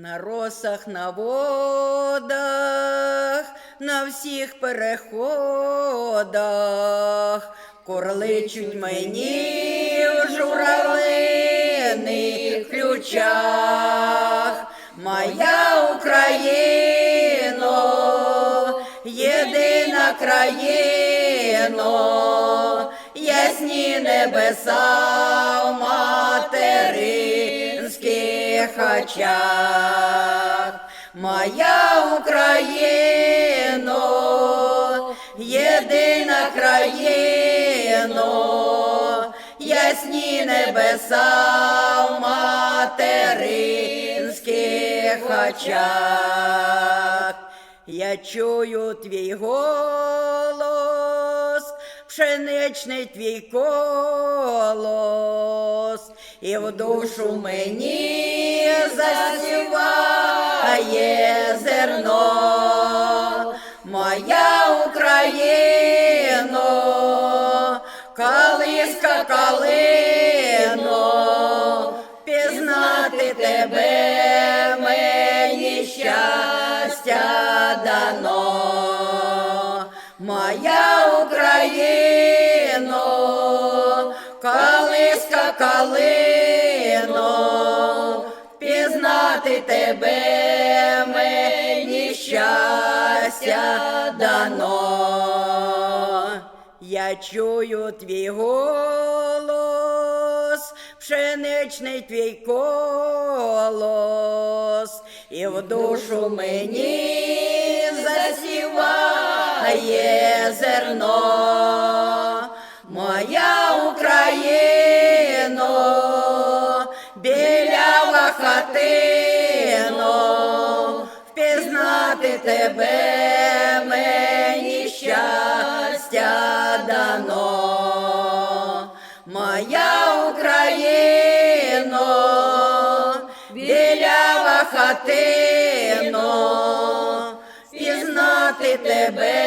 На росах, на водах, на всіх переходах, корличуть мені в журавлиних ключах. Моя Україно, єдина країно, ясні небеса в очах. Моя Україно, єдина країно, ясні небеса в материнських очах. Я чую твій голос, пшеничний твій колос, і в душу мені засіває зерно, моя Україно, калиска калино, пізнати тебе мені щастя дано, моя Україно, калиска калино, пізнати тебе мені щастя дано. Я чую твій голос, пшеничний твій колос, і в душу мені засіває зерно. Моя Україно, білява хатино, впізнати тебе мені щастя дано. Моя Україно, білява хатино, пізнати тебе